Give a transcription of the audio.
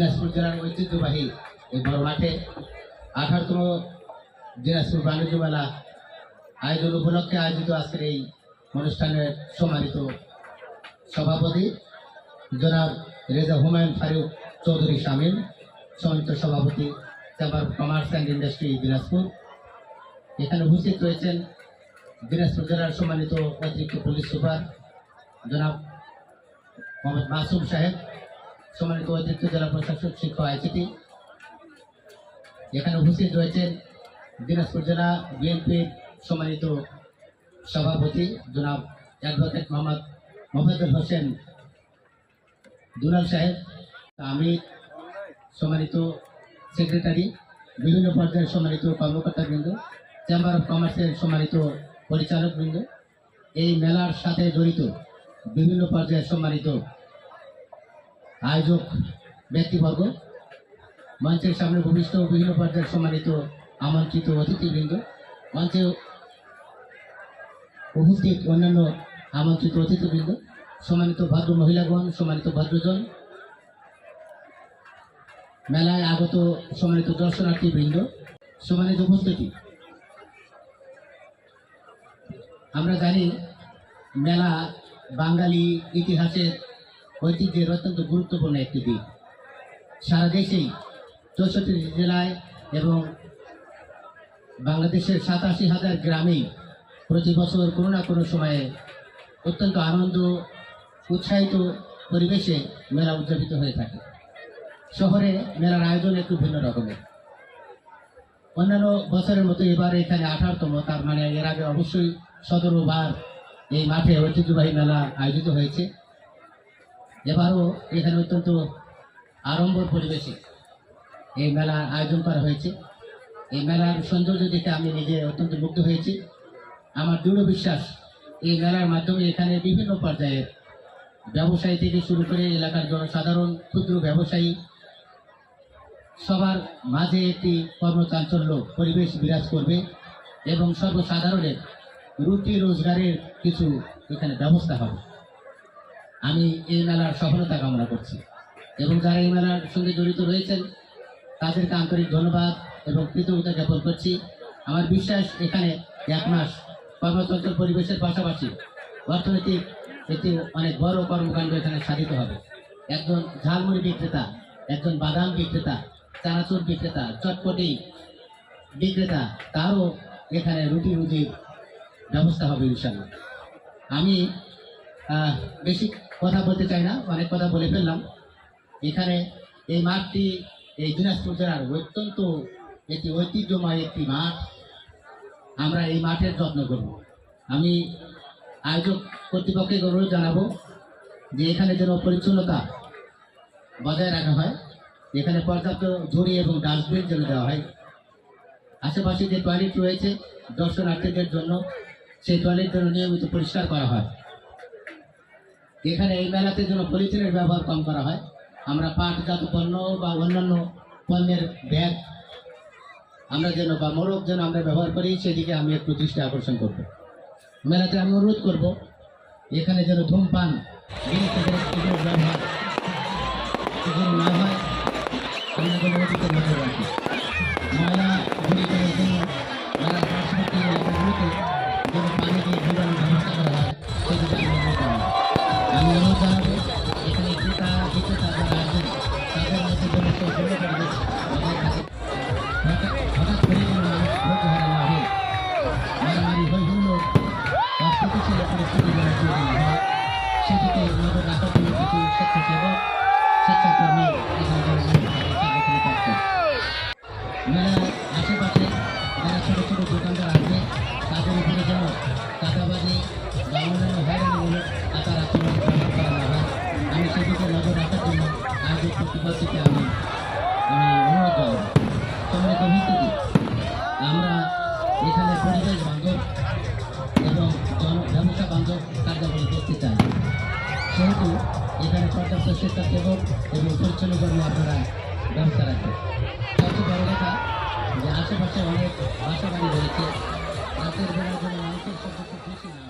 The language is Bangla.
দিনাজপুর জেলার ঐতিহ্যবাহী এই বড় মাঠে আঠারোতম দিনাজপুর বাণিজ্য মেলা আয়োজন উপলক্ষে আয়োজিত আজকের এই অনুষ্ঠানের সম্মানিত সভাপতি জনাব রেজা হুমায়ুন ফারুক চৌধুরী শামীম সম্মানিত সভাপতি chamber commerce and industry Dinajpur. এখানে উপস্থিত রয়েছেন দিনাজপুর জেলার সম্মানিত অতিরিক্ত পুলিশ সুপার জনাব মোহাম্মদ মাসুম সাহেব সম্মানিত অতিরিক্ত জেলা প্রশাসক শিক্ষক আইসিটি। এখানে উপস্থিত রয়েছেন দিনাজপুর জেলা বিএনপির সম্মানিত সভাপতি জনাব অ্যাডভোকেট মোহাম্মদ মোহাম্মদুল হোসেন দুলাল সাহেব, আমি সম্মানিত সেক্রেটারি, বিভিন্ন পর্যায়ের সম্মানিত কর্মকর্তাবৃন্দ চেম্বার অফ কমার্সের সম্মানিত পরিচালকবৃন্দ। এই মেলার সাথে জড়িত বিভিন্ন পর্যায়ের সম্মানিত আয়োজক ব্যক্তিবর্গ, মঞ্চের সামনে ভূমিষ্ঠ বিভিন্ন পর্যায়ের সম্মানিত আমন্ত্রিত অতিথিবৃন্দ, মঞ্চে উপস্থিত অন্যান্য আমন্ত্রিত অতিথিবৃন্দ, সম্মানিত ভদ্র মহিলাগণ, সম্মানিত ভদ্রজন মেলায় আগত সম্মানিত দর্শনার্থীবৃন্দ, সম্মানিত উপস্থিতি। আমরা জানি, মেলা বাঙালি ইতিহাসের ঐতিহ্যের অত্যন্ত গুরুত্বপূর্ণ একটি দিক। সারা দেশেই চৌষট্টি জেলায় এবং বাংলাদেশের সাতাশি হাজার গ্রামেই প্রতি বছর কোনো না কোনো সময়ে অত্যন্ত আনন্দ, উৎসাহিত পরিবেশে মেলা উদযাপিত হয়ে থাকে। শহরে মেলার আয়োজন একটু ভিন্ন রকমের। অন্যান্য বছরের মতো এবার এখানে আঠারোতম, তার মানে এর আগে অবশ্যই সতেরো বার এই মাঠে ঐতিহ্যবাহী মেলা আয়োজিত হয়েছে। এবারও এখানে অত্যন্ত আড়ম্বর পরিবেশে এই মেলার আয়োজন করা হয়েছে। এই মেলার সৌন্দর্য দেখে আমি নিজে অত্যন্ত মুগ্ধ হয়েছি। আমার দৃঢ় বিশ্বাস, এই মেলার মাধ্যমে এখানে বিভিন্ন পর্যায়ের ব্যবসায়ী থেকে শুরু করে এলাকার জনসাধারণ, ক্ষুদ্র ব্যবসায়ী, সবার মাঝে একটি কর্মচাঞ্চল্য পরিবেশ বিরাজ করবে এবং সর্বসাধারণের রুটি রোজগারের কিছু এখানে ব্যবস্থা হবে। আমি এই মেলার সফলতা কামনা করছি। এবং যারা এই মেলার সঙ্গে জড়িত রয়েছেন, তাদেরকে আন্তরিক ধন্যবাদ এবং কৃতজ্ঞতা জ্ঞাপন করছি। আমার বিশ্বাস, এখানে এক মাস কর্মতন্ত্র পরিবেশের পাশাপাশি অর্থনৈতিক একটি অনেক বড় কর্মকাণ্ড এখানে সাধিত হবে। একজন ঝালমুড়ি বিক্রেতা, একজন বাদাম বিক্রেতা, চানাচুর বিক্রেতা, চটপটি বিক্রেতা, তারও এখানে রুটি রুজির ব্যবস্থা হবে ইনশাল্লাহ আমি বেশি কথা বলতে চাই না, অনেক কথা বলে ফেললাম। এখানে এই মাঠটি, এই দিনাজপুর জেলার অত্যন্ত একটি ঐতিহ্যময় একটি মাঠ। আমরা এই মাঠের যত্ন করব। আমি আয়োজক কর্তৃপক্ষকে অনুরোধ জানাব যে এখানে যেন পরিচ্ছন্নতা বজায় রাখা হয়। এখানে পর্যাপ্ত ঝুড়ি এবং ডাস্টবিন যেন দেওয়া হয়। আশেপাশে যে টয়লেট রয়েছে, দর্শনার্থীদের জন্য সেই টয়লেট যেন নিয়মিত পরিষ্কার করা হয়। এখানে এই মেলাতে যেন পলিথিনের ব্যবহার কম করা হয়, আমরা পাটজাত পণ্য বা অন্যান্য পণ্যের ব্যাগ, আমরা যেন বা মোড়ক যেন আমরা ব্যবহার করি, সেদিকে আমি একটু দৃষ্টি আকর্ষণ করব। মেলাতে আমি অনুরোধ করব, এখানে যেন ধূমপান ব্যবহার না হয় আমরা ময়লা কর্তৃপক্ষকে আমি আমি অনুরোধ করব সম্মানিত ভিত্তিতে আমরা এখানে পরিবেশ বান্ধব এবং ব্যবসা বান্ধব কার্যাবলী করতে চাই। সেহেতু এখানে পর্যাপ্ত স্বেচ্ছাসেবক এবং পরিচ্ছন্ন কর্মী আপনারা ব্যবস্থা রাখবেন। সবচেয়ে বড় কথা যে আশেপাশে অনেক বাসা রয়েছে। রাতের বেলার জন্য মানুষের সবচেয়ে বেশি না।